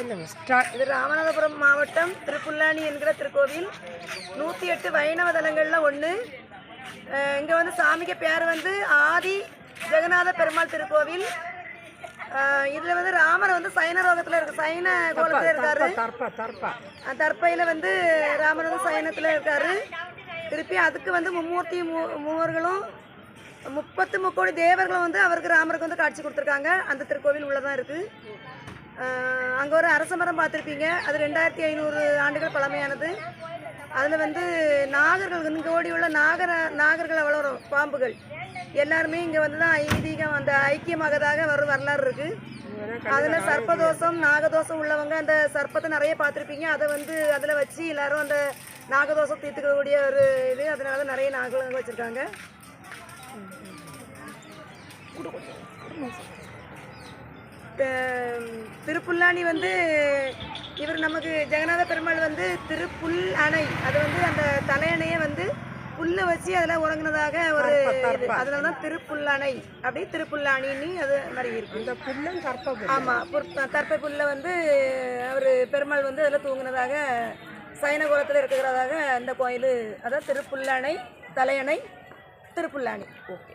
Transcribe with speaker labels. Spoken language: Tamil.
Speaker 1: இது ராமநாதபுரம் மாவட்டம் திருப்புல்லானி என்கிற திருக்கோவில். நூற்றி எட்டு வைணவ தலங்களில் ஒன்று இங்கே வந்து சாமிக்கு பேர் வந்து ஆதி ஜெகநாத பெருமாள் திருக்கோவில். இதில் வந்து ராமர் வந்து சைன ரோகத்தில் இருக்கு சைன கோலத்தில் இருக்காரு. தற்பையில் வந்து ராமர் வந்து சயனத்தில் இருக்காரு. திருப்பி அதுக்கு வந்து மும்மூர்த்தி மூவர்களும் முப்பத்து முக்கோடி தேவர்களும் வந்து அவருக்கு ராமருக்கு வந்து காட்சி கொடுத்துருக்காங்க. அந்த திருக்கோவில் உள்ளதான் இருக்குது அங்கே ஒரு அரச மரம் பார்த்துருப்பீங்க. அது ரெண்டாயிரத்தி ஐநூறு ஆண்டுகள் பழமையானது. அதில் வந்து நாகர்கள் இங்கே ஓடி உள்ள நாகர நாகர்கள் வளரும் பாம்புகள். எல்லாருமே இங்கே வந்து தான் ஐதீகம் அந்த ஐக்கியமாகதாக வர வரலாறு இருக்குது அதில் சர்ப்பதோஷம் நாகதோஷம் உள்ளவங்க அந்த சர்ப்பத்தை நிறைய பார்த்துருப்பீங்க. அதை வந்து அதில் வச்சு எல்லோரும் அந்த நாகதோஷம் தீர்த்துக்கக்கூடிய ஒரு இது. அதனால நிறைய நாகங்கள் அங்கே வச்சுருக்காங்க. திருப்புல்லானி வந்து இவர் நமக்கு ஜெகநாத பெருமாள் வந்து திருப்புல் அணை. அது வந்து அந்த தலையணையை வந்து புல்லை வச்சு அதில் உறங்குனதாக ஒரு அதனால தான் திருப்புல்லணை அப்படி திருப்புல்லானின்னு அது மாதிரி இருக்கு.
Speaker 2: இந்த புல்லும் புல்
Speaker 1: ஆமாம் தற்பை புல்ல வந்து அவர் பெருமாள் வந்து அதில் தூங்குனதாக சைனகுலத்தில் இருக்கிறதாக அந்த கோயில் அதாவது திருப்புல்லானை தலையணை திருப்புல்லானி
Speaker 2: ஓகே.